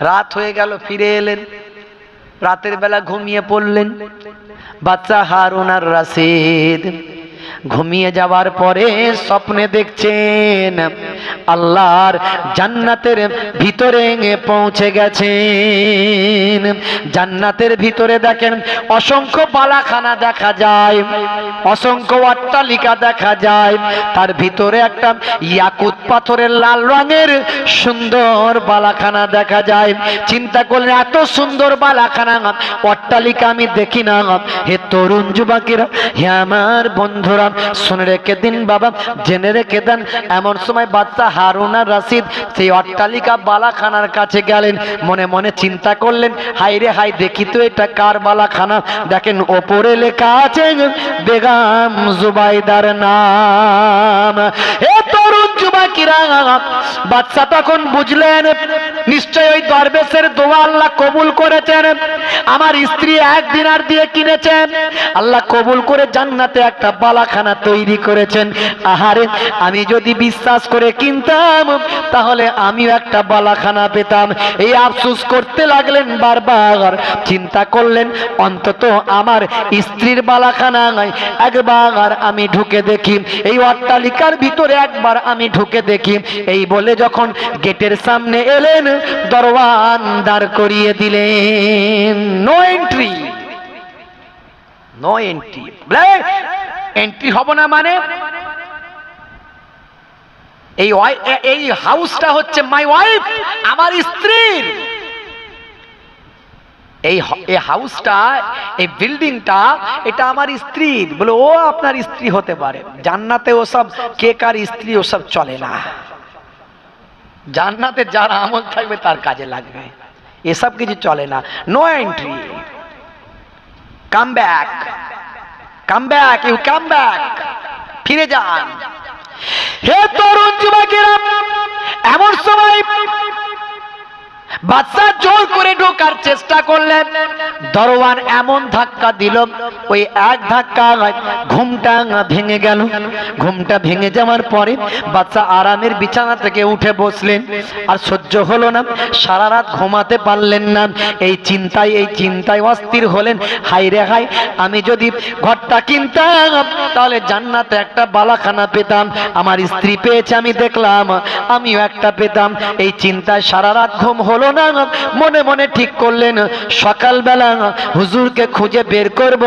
রাত হয়ে গেল ফিরে এলেন। রাতের বেলা ঘুমিয়ে পড়লেন বাচ্চা হারুন আর রাশিদ। ঘুমিয়ে যাওয়ার পরে স্বপ্নে দেখছেন আল্লাহর জান্নাতের ভিতরে পৌঁছে গেছেন। জান্নাতের ভিতরে দেখেন অসংখ্য বালাখানা দেখা যায়, অসংখ্য অট্টালিকা দেখা যায়। তার ভিতরে একটা ইয়াকুত পাথরের লাল রঙের সুন্দর বালাখানা দেখা যায়। চিন্তা করলে এত সুন্দর বালাখানা, অট্টালিকা আমি দেখি না। হে তরুণ যুবকেরা, হে আমার বন্ধুরা শুনে রেখে দিন বাবা, জেনে রেখে দেন, এমন সময় বাচ্চা হারুনা রাশিদ সেই অট্টালিকা বালাখানার কাছে গেলেন, মনে মনে চিন্তা করলেন হাই রে হাই দেখি তো এটা কার বালাখানা? দেখেন ওপরে লেখা আছে, বেগাম জুবাইদার নাম। এ তরুণ বাচ্চা তখন বুঝলেন নিশ্চয় ওই দরবেশের দোয়া আল্লাহ কবুল করেছেন। আমার স্ত্রী এক দিনার দিয়ে কিনেছেন। আল্লাহ কবুল করে জান্নাতে একটা বালাখানা তৈরি করেছেন। আহারে, আমি যদি বিশ্বাস করে কিনতাম, তাহলে আমিও একটা বালাখানা পেতাম। এই আফসোস করতে লাগলেন বারবার। চিন্তা করলেন, অন্তত আমার স্ত্রীর বালাখানা একবার আমি ঢুকে দেখি, এই অট্টালিকার ভিতরে একবার আমি ঢুকে দেখি। এই বলে যখন গেটের সামনে এলেন, দরওয়ান দাঁড় করিয়ে দিলেন। No entry no entry entry হব না মানে? এই এই হাউসটা হচ্ছে মাই ওয়াইফ আমার স্ত্রীর। এই হাউসটা, এই বিল্ডিংটা, এটা আমার স্ত্রীর বলে, ও আপনার স্ত্রী হতে পারে। জান্নাতে ওসব কে কার স্ত্রী ওসব চলে না। জান্নাতে যার আমল থাকবে, তার কাজে লাগবে। এসব কিছু চলে না। No entry come back come back you come back ফিরে যান। হে তরুণ যুবকেরা, এমন সময় বাচ্চা জোর করে ঢোকার চেষ্টা করলেন। দরওয়ান এমন ধাক্কা দিল, ওই এক ধাক্কা ঘুমটা ভেঙে গেল। ঘুমটা ভেঙে যাওয়ার পরে বাচ্চা আরামের বিছানা থেকে উঠে বসলেন। আর সহ্য হলো না, সারা রাত ঘুমাতে পারলেন না। এই চিন্তায় এই চিন্তায় অস্থির হলেন। হাই রে হাই আমি যদি ঘরটা কিনতাম, তাহলে জান্নাতে একটা বালাখানা পেতাম। আমার স্ত্রী পেয়েছে, আমি দেখলাম, আমিও একটা পেতাম। এই চিন্তায় সারা রাত ঘুম হলো না, মনে মনে ঠিক করলেন সকালবেলা হুজুরকে খুঁজে বের করব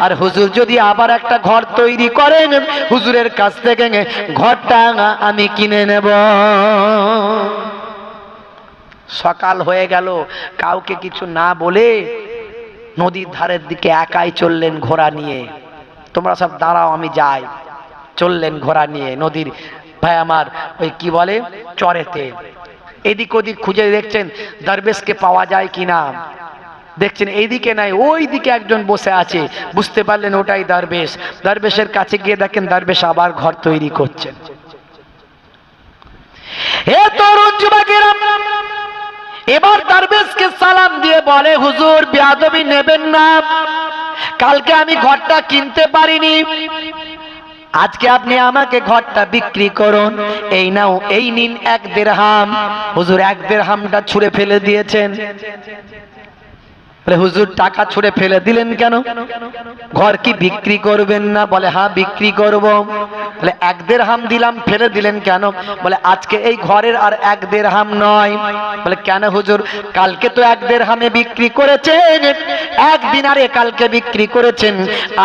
আর হুজুর যদি আবার একটা ঘর তৈরি করেন হুজুরের কাছ থেকে ঘরটা আমি কিনে নেব। সকাল হয়ে গেল, কাউকে কিছু না বলে নদীর ধারের দিকে একাই চললেন ঘোড়া নিয়ে। তোমরা সব দাঁড়াও, আমি যাই। চললেন ঘোড়া নিয়ে নদীর ভাই আমার ওই কি বলে? চরেতে। এদিক ওদিক খুঁজে দেখছেন দরবেশকে পাওয়া যায় কিনা। দেখছেন এইদিকে নাই ওই দিকে একজন বসে আছে। বুঝতে পারলেন ওটাই দরবেশ। দরবেশের কাছে গিয়ে দেখেন দরবেশ আবার ঘর তৈরি করছেন হে তরুণ এবার দরবেশকে সালাম দিয়ে বলে, হুজুর, বিয়াদবি নেবেন না। কালকে আমি ঘরটা কিনতে পারিনি। আজকে আপনি আমাকে ঘরটা বিক্রি করুন। এই নাও, এই নিন এক দেড় হাম হুজুর, এক দেড় হামটা ছুঁড়ে ফেলে দিয়েছেন। বলে, হুজুর টাকা ছুঁড়ে ফেলে দিলেন কেন? ঘর কি বিক্রি করবেন না? বলে হ্যাঁ বিক্রি করব। বলে এক দেড় হাম দিলাম ফেলে দিলেন কেন? বলে আজকে এই ঘরের আর এক দেড় হাম নয়। বলে কেন হুজুর? কালকে তো এক দেড় হামে বিক্রি করেছেন। এক দিনারে কালকে বিক্রি করেছেন।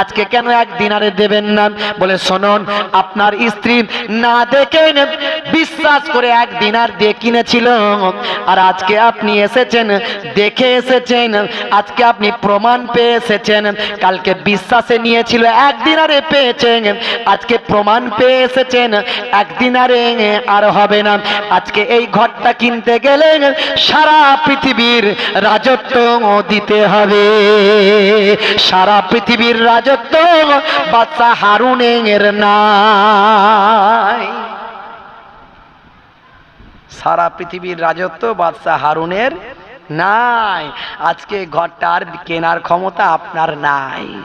আজকে কেন এক দিনারে দেবেন না? বলে শুনুন আপনার স্ত্রী না দেখেন বিশ্বাস করে এক দিনার দিয়ে কিনেছিল। আর আজকে আপনি এসেছেন দেখে এসেছেন। আজকে আপনি প্রমাণ পেয়ে এসেছেন কালকে বিশ্বাসে নিয়েছিল, একদিন আরে পেয়েছেন। আজকে প্রমাণ পেয়ে এসেছেন একদিন আরে আর হবে না। আজকে এই ঘরটা কিনতে গেলে সারা পৃথিবীর রাজত্ব দিতে হবে। সারা পৃথিবীর রাজত্ব বাচ্চা হারুনের নাই। সারা পৃথিবীর রাজত্ব বাদশাহ হারুনের নাই। আজকে ঘরটা আর কেনার ক্ষমতা আপনার নাই।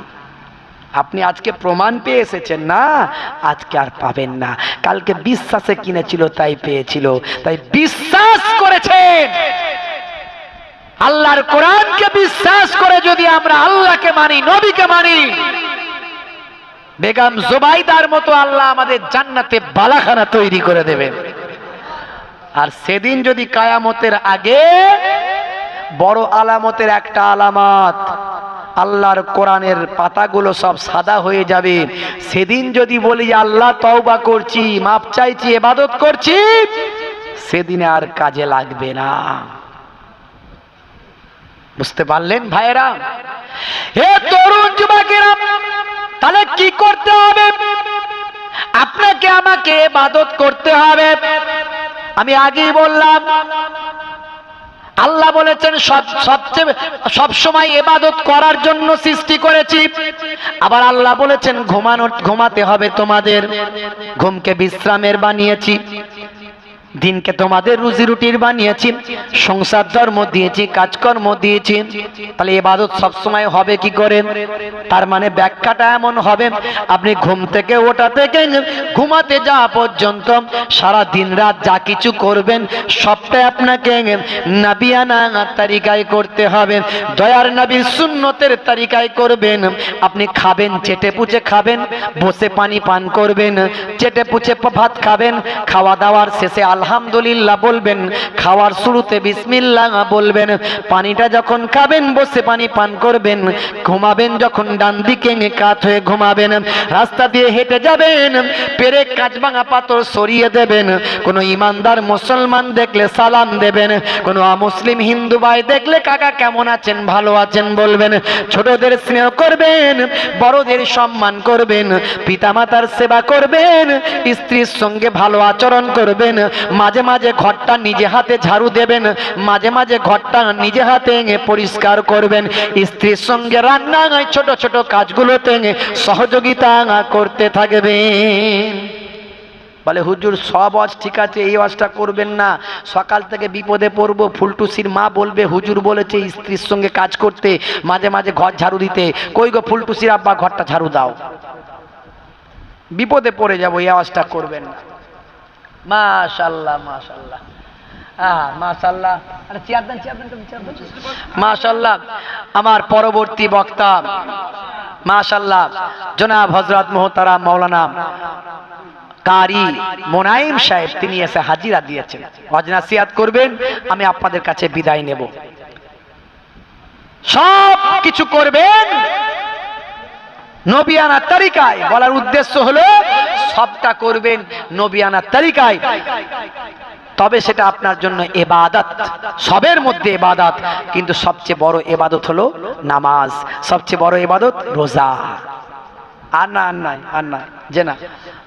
আপনি আজকে প্রমাণ পেয়ে এসেছেন না? আজকে আর পাবেন না। কালকে বিশ্বাসে কিনেছিল, তাই পেয়েছিল। তাই বিশ্বাস করেছেন। আল্লাহর কোরআনকে বিশ্বাস করে যদি আমরা আল্লাহকে মানি, নবীকে মানি, বেগম জুবাইদার মতো আল্লাহ আমাদের জান্নাতে বালাখানা তৈরি করে দেবেন। আর সেদিন যদি কায়ামতের আগে বড় আলামতের একটা আলামত। আল্লাহর কোরআনের পাতাগুলো সব সাদা হয়ে যাবে। সেদিন যদি বলি, আল্লাহ তওবা করছি, মাপ চাইছি এবাদত করছি, সেদিনে আর কাজে লাগবে না। বুঝতে পারলেন ভাইরা হে তরুণ যুবকেরা, তাহলে কি করতে হবে? আপনাকে আমাকে এবাদত করতে হবে। আমি আগেই বললাম আল্লাহ বলেছেন, সব, সবচেয়ে সবসময় এবাদত করার জন্য সৃষ্টি করেছি। আবার আল্লাহ বলেছেন, ঘুমানো, ঘুমাতে হবে তোমাদের। ঘুমকে বিশ্রামের বানিয়েছি। দিনকে তোমাদের রুজি রুটির বানিয়েছি, সংসার ধর্ম দিয়েছি, কাজকর্ম দিয়েছি। তাহলে এবাদত সবসময় হবে কি করে? তার মানে ব্যাখ্যাটা এমন হবে, আপনি ঘুম থেকে ওঠা থেকে ঘুমাতে যাওয়া পর্যন্ত সারা দিন রাত যা কিছু করবেন, সবটাই আপনাকে নাবিয়ানা তালিকায় করতে হবে। দয়ার নবীর সুন্নতের তালিকায় করবেন। আপনি খাবেন, চেটে পুচে খাবেন, বসে পানি পান করবেন, চেটে পুচে ভাত খাবেন, খাওয়া দাওয়ার শেষে আলহামদুলিল্লাহ বলবেন, খাওয়ার শুরুতে বিসমিল্লাহ বলবেন, পানিটা যখন খাবেন, বসে পানি পান করবেন, ঘুমাবেন যখন ডান দিকে কাত হয়ে ঘুমাবেন, রাস্তা দিয়ে হেঁটে যাবেন, পেরে কাজ ভাঙা পাথর সরিয়ে দেবেন, কোনো ইমানদার মুসলমান দেখলে সালাম দেবেন, কোনো মুসলিম হিন্দু ভাই দেখলে, কাকা কেমন আছেন? ভালো আছেন? বলবেন, ছোটদের স্নেহ করবেন, বড়দের সম্মান করবেন, পিতামাতার সেবা করবেন, স্ত্রীর সঙ্গে ভালো আচরণ করবেন মাঝে মাঝে ঘরটা নিজে হাতে ঝাড়ু দেবেন, মাঝে মাঝে ঘরটা নিজে হাতে পরিষ্কার করবেন। স্ত্রীর সঙ্গে রান্না ছোট ছোট কাজগুলোতে সহযোগিতা করতে থাকবেন। বলে, হুজুর, সব ওয়াজ ঠিক আছে, এই ওয়াজটা করবেন না। সকাল থেকে বিপদে পড়ব, ফুলটুসির মা বলবে, হুজুর বলেছে স্ত্রীর সঙ্গে কাজ করতে, মাঝে মাঝে ঘর ঝাড়ু দিতে। কই গো ফুলটুসির আব্বা, ঘরটা ঝাড়ু দাও। বিপদে পড়ে যাব, এই আওয়াজটা করবেন না। মাশাল্লাহ মাশাল্লাহ মাশাল্লাহ আমার পরবর্তী বক্তা। মাশাল্লাহ জনাব হজরত মোহতারাম মৌলানা কারি মোনাইম সাহেব, তিনি এসে হাজিরা দিয়েছেন। অজনাসিয়াত করবেন, আমি আপনাদের কাছে বিদায় নেব। সব কিছু করবেন নবিয়ানা তালিকায় বলার উদ্দেশ্য হলো সবটা করবেন নবিয়ানা তালিকায়। তবে সেটা আপনার জন্য এবাদত। সবের মধ্যে এবাদত। কিন্তু সবচেয়ে বড় এবাদত হলো নামাজ। সবচেয়ে বড় এবাদত রোজা। আর না, আর নাই আর নাই। যে না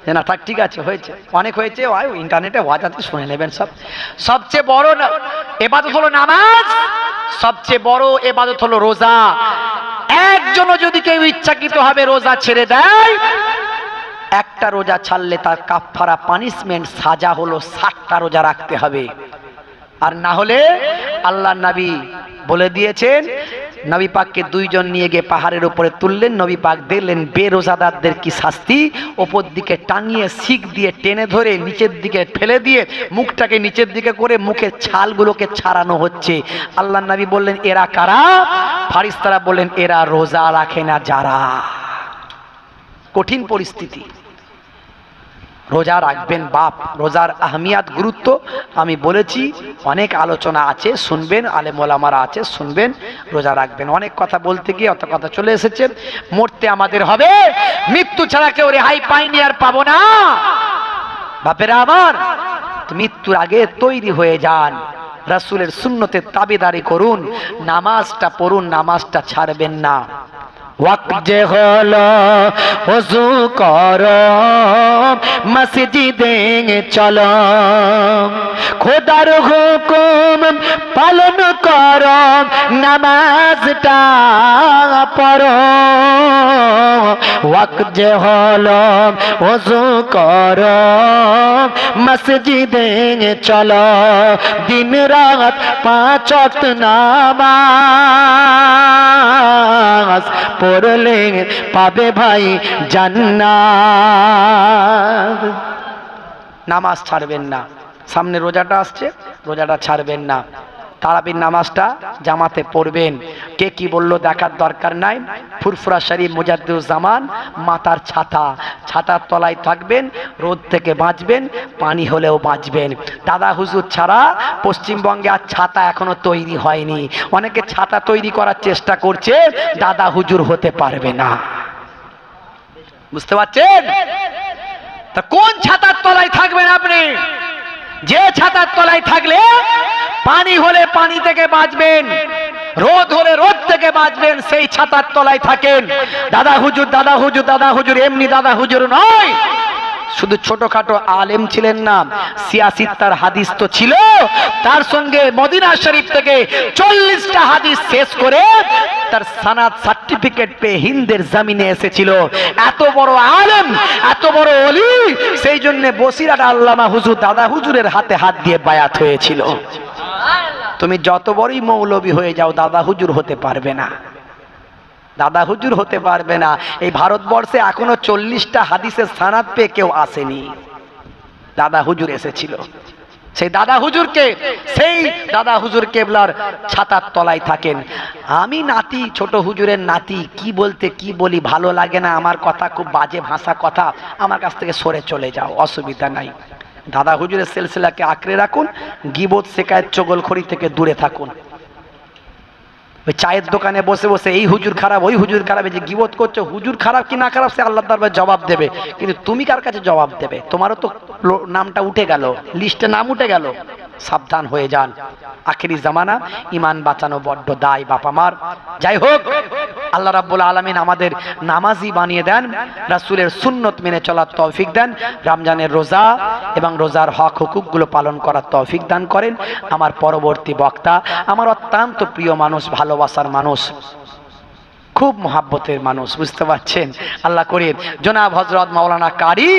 যে না, থাক, ঠিক আছে, হয়েছে। অনেক হয়েছে ইন্টারনেটে ওয়াজ আছে, শুনে নেবেন সব। সবচেয়ে বড় এবাদত হলো নামাজ। সবচেয়ে বড় এবাদত হলো রোজা। একজনও যদি কেউ ইচ্ছাকৃত হবে রোজা ছেড়ে দেয় একটা রোজা ছাড়লে তার কাফারা পানিশমেন্ট সাজা হলো ষাটটা রোজা রাখতে হবে। আর না হলে আল্লাহ নবী বলে দিয়েছেন, নবী পাককে দুইজন নিয়ে গিয়ে পাহাড়ের উপরে তুললেন, নবী পাক দেখলেন বেরোজাদারদের কি শাস্তি, ওপর দিকে টাঙিয়ে শিখ দিয়ে টেনে ধরে নিচের দিকে ফেলে দিয়ে মুখটাকে নিচের দিকে করে মুখের ছালগুলোকে ছাড়ানো হচ্ছে। আল্লাহ নবী বললেন, এরা কারা? ফারিস্তারা বললেন, এরা রোজা রাখে না যারা। কঠিন পরিস্থিতি। রোজা রাখবেন বাপ। রোজার আহমিয়াত গুরুত্ব, আমি বলেছি, অনেক আলোচনা আছে, শুনবেন আলেমোলামারা আছে, শুনবেন, রোজা রাখবেন। অনেক কথা বলতে গিয়ে অত কথা চলে এসেছে। মরতে আমাদের হবে। মৃত্যু ছাড়া কেউ রেহাই পাইনি আর পাবো না। বাপেরা আমার, মৃত্যুর আগে তৈরি হয়ে যান। রাসূলের সুন্নতের তাবেদারি করুন। নামাজটা পড়ুন, নামাজটা ছাড়বেন না। ওয়াক যে হলো ওযু কর, মসজিদে চলো। খোদার হুকুম পালন কর, নামাজটা পড়ো। ওয়াক যে হলো ওযু কর, মসজিদে চলো। দিন রাত পাঁচ ওয়াক্ত নামাজ পড়লে পাবে ভাই জান্নাত। নামাজ ছাড়বেন না। সামনে রোজাটা আসছে রোজাটা ছাড়বেন না। তারাবির নামাজটা জামাতে পড়বেন। কে কি বলল দেখার দরকার নাই। ফুরফুরা শরীফ মুজাদ্দুজ্জামান মাতার ছাতা। ছাতার তলায় থাকবেন, রোদ থেকে বাঁচবেন, পানি হলেও বাঁচবেন। দাদা হুজুর ছাড়া পশ্চিমবঙ্গে আর ছাতা এখনও তৈরি হয়নি। অনেকে ছাতা তৈরি করার চেষ্টা করছে, দাদা হুজুর হতে পারবে না। বুঝতে পারছেন? তা কোন ছাতার তলায় থাকবেন আপনি? যে ছাতার তলায় থাকলে পানি হলে পানি থেকে বাঁচবেন, রোদ হলে রোদ থেকে বাঁচবেন, সেই ছাতার তলায় থাকেন। দাদা হুজুর দাদা হুজুর দাদা হুজুর, এমনি দাদা হুজুর নয়। শুধু ছোটখাটো আলেম ছিলেন না সিয়াসিত তার হাদিস তো ছিল। তার সঙ্গে মদিনা শরীফ থেকে চল্লিশটা হাদিস শেষ করে তার সানাত সার্টিফিকেট পেয়ে হিন্দের জামিনে এসেছিল। এত বড় আলেম, এত বড় অলি সেই জন্য বসিরাট আল্লামা হুজুর দাদা হুজুরের হাতে হাত দিয়ে বায়াত হয়েছিল। তুমি যত বড়ই মৌলবী হয়ে যাও, দাদা হুজুর হতে পারবে না। দাদা হুজুর হতে পারবে না। এই ভারতবর্ষে এখনও চল্লিশটা হাদিসের সানাত পেয়ে কেউ আসেনি। দাদা হুজুর এসেছিল। সেই দাদা হুজুরকে, সেই দাদা হুজুর কেবলার ছাতার তলায় থাকেন। আমি নাতি, ছোট হুজুরের নাতি, কি বলতে কি বলি ভালো লাগে না, আমার কথা খুব বাজে ভাষা কথা, আমার কাছ থেকে সরে চলে যাও, অসুবিধা নাই। দাদা হুজুরের সিলসিলাকে আঁকড়ে রাখুন, গিবত শেখায় চগলখড়ি থেকে দূরে থাকুন। ওই চায়ের দোকানে বসে বসে এই হুজুর খারাপ, ওই হুজুর খারাপ যে গিবত করছ, হুজুর খারাপ কি না খারাপ সে আল্লাহ দরবার জবাব দেবে। কিন্তু তুমি কার কাছে জবাব দেবে? তোমারও তো নামটা উঠে গেল লিস্টে নাম উঠে গেল। সাবধান হয়ে যান। আখেরি জামানা ইমান বাঁচানো বড্ড দায় বাপা মার যাই হোক, আল্লাহ রাব্বুল আলমিন আমাদের নামাজি বানিয়ে দেন, রাসুলের সুন্নত মেনে চলার তৌফিক দেন, রমজানের রোজা এবং রোজার হক হুকুকগুলো পালন করার তৌফিক দান করেন। আমার পরবর্তী বক্তা, আমার অত্যন্ত প্রিয় মানুষ, ভালোবাসার মানুষ, খুব মহাব্বতের মানুষ, বুঝতে পারছেন? আল্লাহ করিম। জনাব হজরত মাওলানা কারি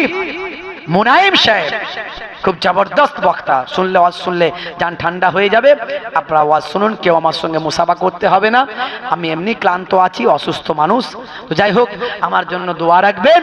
মুনাইম সাহেব, খুব জবরদস্ত বক্তা। শুনলে, ওয়াজ শুনলে যান ঠান্ডা হয়ে যাবে। আপনারা ওয়াজ শুনুন, কেউ আমার সঙ্গে মুসাফা করতে হবে না। আমি এমনি ক্লান্ত আছি, অসুস্থ মানুষ। তো যাই হোক, আমার জন্য দোয়া রাখবেন।